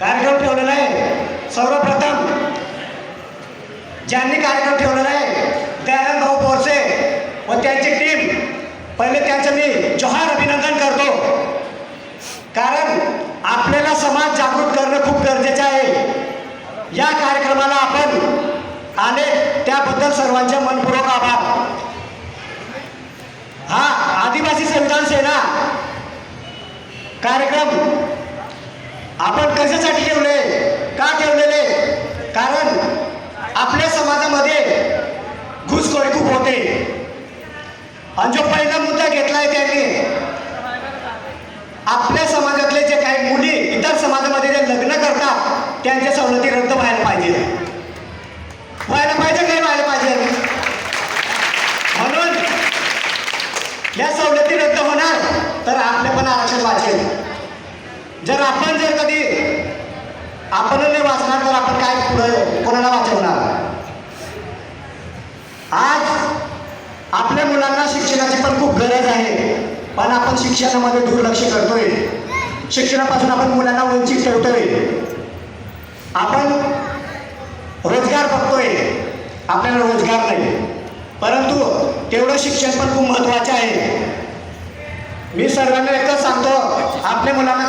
कार्यक्रम ठेवलेला आहे. सर्वप्रथम ज्यांनी कार्यक्रम ठेवलेला आहे दयानंद भाऊ पोरसे व त्यांची टीम पहिले त्यांचं मी जोहार अभिनंदन करतो. कारण आपल्याला समाज जागृत करणं खूप गरजेचं आहे. या कार्यक्रमाला आपण आले त्याबद्दल सर्वांचे मनपूर्वक आभार. हा आदिवासी संतान सेना कार्यक्रम आपण कशासाठी ठेवले? का ठेवलेले? कारण आपल्या समाजामध्ये घुसखोरी खूप होते. आणि जो पहिला मुद्दा घेतलाय त्यांनी आपल्या समाजातले जे काही मुली इतर समाजामध्ये जे लग्न करतात त्यांच्या सवलती रद्द व्हायला पाहिजे. व्हायला पाहिजे नाही व्हायला पाहिजे? म्हणून या सवलती रद्द होणार तर आपले पण आरक्षण वाचेल. जर आपण जर कधी आपण नाही वाचणार तर आपण काय पुढे कोणाला वाचवणार? आज आपल्या मुलांना शिक्षणाची पण खूप गरज आहे पण आपण शिक्षणामध्ये दुर्लक्ष करतोय. शिक्षणापासून आपण मुलांना वंचित ठेवतोय. आपण रोजगार बघतोय. आपल्याला रोजगार नाही. परंतु तेवढं शिक्षण पण खूप महत्त्वाचं आहे. मी सर्वांना एकच सांगतो आपल्या मुलांना